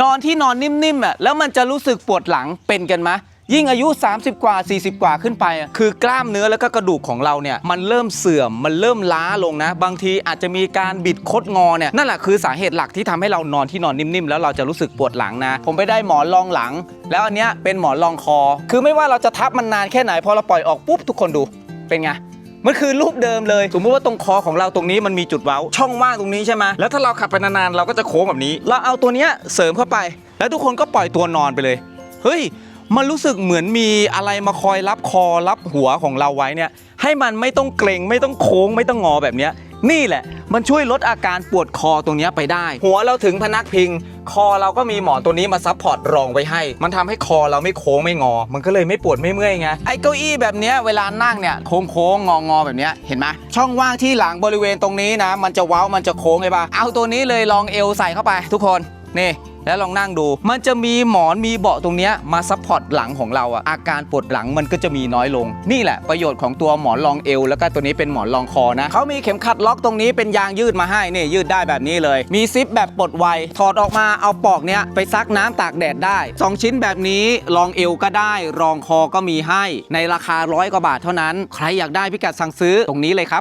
นอนที่นอนนิ่มๆอะแล้วมันจะรู้สึกปวดหลังเป็นกันไหมยิ่งอายุ 30 กว่า 40 กว่าขึ้นไปอะคือกล้ามเนื้อแล้วก็กระดูกของเราเนี่ยมันเริ่มเสื่อมมันเริ่มล้าลงนะ บางทีอาจจะมีการบิดคดงอเนี่ยนั่นแหละคือสาเหตุหลักที่ทำให้เรานอนที่นอนนิ่มๆ แล้วเราจะรู้สึกปวดหลังนะ ผมไปได้หมอนรองหลัง แล้วอันเนี้ยเป็นหมอนรองคอ คือไม่ว่าเราจะทับมันนานแค่ไหนพอเราปล่อยออกปุ๊บทุกคนดูเป็นไง มันคือรูปเดิมเลย สมมติว่าตรงคอของเราตรงนี้มันมีจุดเว้า ช่องว่างตรงนี้ใช่ไหมแล้วถ้าเราขับไปนานๆเราก็จะโค้งแบบนี้ เราเอาตัวเนี้ยเสริมเข้าไป แล้วทุกคนก็ปล่อยตัวนอนไปเลย เฮ้ยมันรู้สึกเหมือนมีอะไรมาคอยรับคอรับหัวของเราไว้เนี่ยให้มันไม่ต้องเกรงไม่ต้องโค้งไม่ต้องงอแบบเนี้ย นี่แหละ มันช่วยลดอาการปวดคอตรงนี้ไปได้ หัวเราถึงพนักพิง คอเราก็มีหมอนตัวนี้มาซับพอร์ตรองไว้ให้ มันทำให้คอเราไม่โค้งไม่งอ มันก็เลยไม่ปวดไม่เมื่อยไง ไอ้เก้าอี้แบบเนี้ยเวลานั่งเนี่ยโค้งโค้งงองอแบบเนี้ยเห็นไหมช่องว่างที่หลังบริเวณตรงนี้นะ มันจะเว้ามันจะโค้งไงปะเอาตัวนี้เลยลองเอวใส่เข้าไป ทุกคนนี่ แล้วลองนั่งดู มันจะมีหมอนมีเบาะตรงนี้มาซัพพอร์ตหลังของเราอะอาการปวดหลังมันก็จะมีน้อยลง นี่แหละประโยชน์ของตัวหมอนรองเอว แล้วก็ตัวนี้เป็นหมอนรองคอนะเขามีเข็มขัดล็อกตรงนี้เป็นยางยืดมาให้นี่ยืดได้แบบนี้เลย มีซิปแบบปลดไวถอดออกมาเอาปอกเนี้ยไปซักน้ำตากแดดได้สองชิ้นแบบนี้รองเอวก็ได้ รองคอก็มีให้ ในราคาร้อยกว่าบาทเท่านั้น ใครอยากได้พิกัดสั่งซื้อตรงนี้เลยครับ